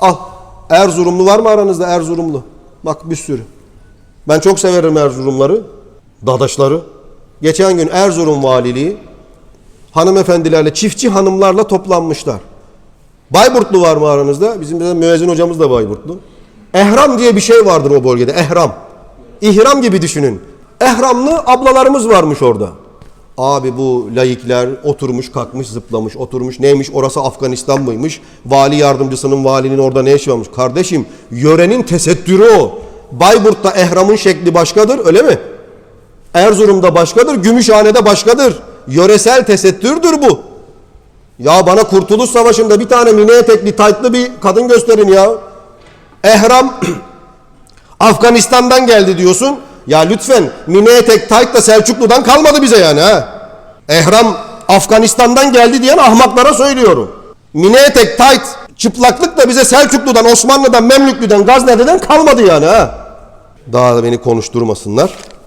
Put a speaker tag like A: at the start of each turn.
A: Al. Erzurumlu var mı aranızda Erzurumlu? Bak bir sürü. Ben çok severim Erzurumları. Dadaşları. Geçen gün Erzurum valiliği hanımefendilerle, çiftçi hanımlarla toplanmışlar. Bayburtlu var mı aranızda? Bizim de müezzin hocamız da Bayburtlu. Ehram diye bir şey vardır o bölgede. Ehram. İhram gibi düşünün. Ehramlı ablalarımız varmış orada. Abi bu laikler oturmuş kalkmış zıplamış oturmuş neymiş orası Afganistan mıymış? Vali yardımcısının valinin orada ne işi varmış? Kardeşim yörenin tesettürü o. Bayburt'ta ehramın şekli başkadır öyle mi? Erzurum'da başkadır, Gümüşhane'de başkadır. Yöresel tesettürdür bu. Ya bana Kurtuluş Savaşı'nda bir tane mini etekli taytlı bir kadın gösterin ya. Ehram Afganistan'dan geldi diyorsun. Ya lütfen mini etek tayt da Selçuklu'dan kalmadı bize yani ha. Ehram Afganistan'dan geldi diyen ahmaklara söylüyorum. Mini etek tayt çıplaklık da bize Selçuklu'dan, Osmanlı'dan, Memlüklü'den, Gaznede'den kalmadı yani ha. Daha da beni konuşturmasınlar.